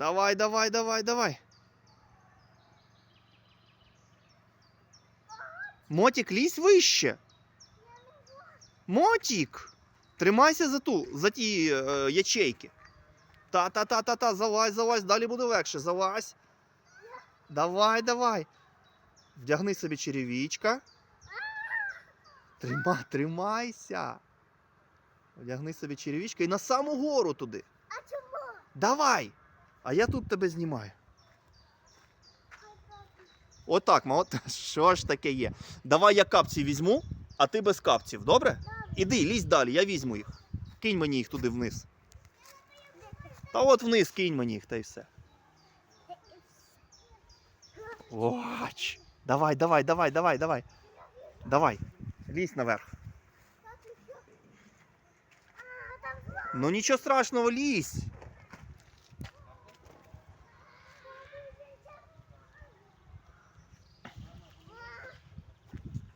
Давай, давай, давай, давай. Мотік, лізь вище. Мотік! Тримайся за ту, за ті е, ячейки. Та-та-та-та-та, залазь, залазь, далі буде легше. Залазь. Давай, давай. Вдягни собі черевічка. Трима, тримайся. Вдягни собі черевічка і на саму гору туди. А чому? Давай! А я тут тебе знімаю. Отак, молод... Що ж таке є? Давай я капці візьму, а ти без капців, добре? Іди, лізь далі, я візьму їх. Кинь мені їх туди вниз. Та от вниз кинь мені їх та й все. Оч. Давай, давай, давай, давай, давай. Давай. Лізь наверх. Ну нічого страшного, лізь.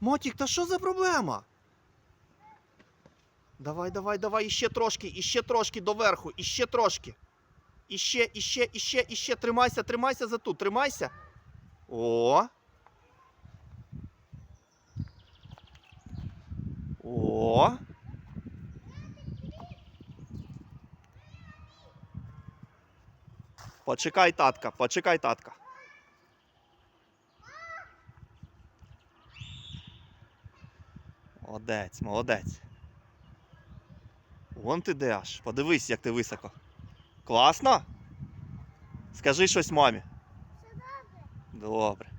Мотік, та що за проблема? Давай, давай, давай, іще трошки, іще трошки доверху, іще трошки. Іще, іще, іще, іще. Тримайся, тримайся за ту, тримайся. О. О. Почекай, татка, почекай, татка. Молодець, молодець. Вон ти де аж. Подивись, як ти високо. Класно? Скажи щось мамі. Все добре. Добре.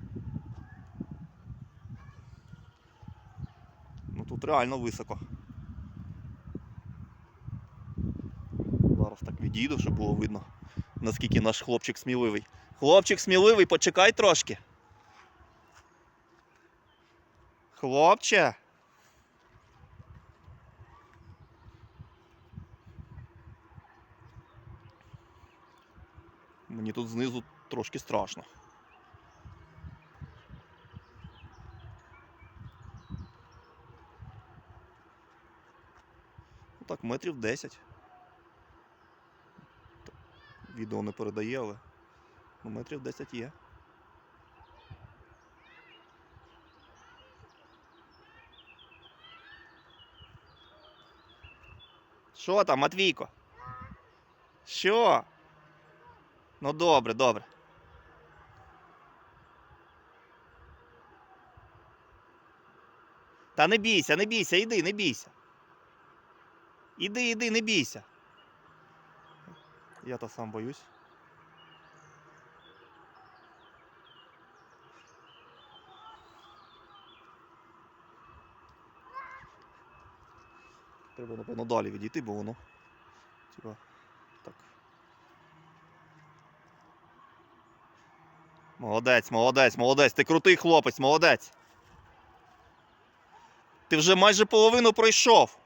Ну тут реально високо. Зараз так відійду, щоб було видно, наскільки наш хлопчик сміливий. Хлопчик сміливий, почекай трошки. Хлопче. Мені тут знизу трошки страшно. Ну так, метрів 10. Відео не передає, але ну, метрів 10 є. Що там, Матвійко? Що? Ну добре, добре. Та не бійся, не бійся, іди, не бійся. Іди, іди, не бійся. Я то сам боюсь. Треба, напевно, далі відійти, бо воно. Типа. Так. Молодець, молодець, молодець. Ти крутий хлопець, молодець. Ти вже майже половину пройшов.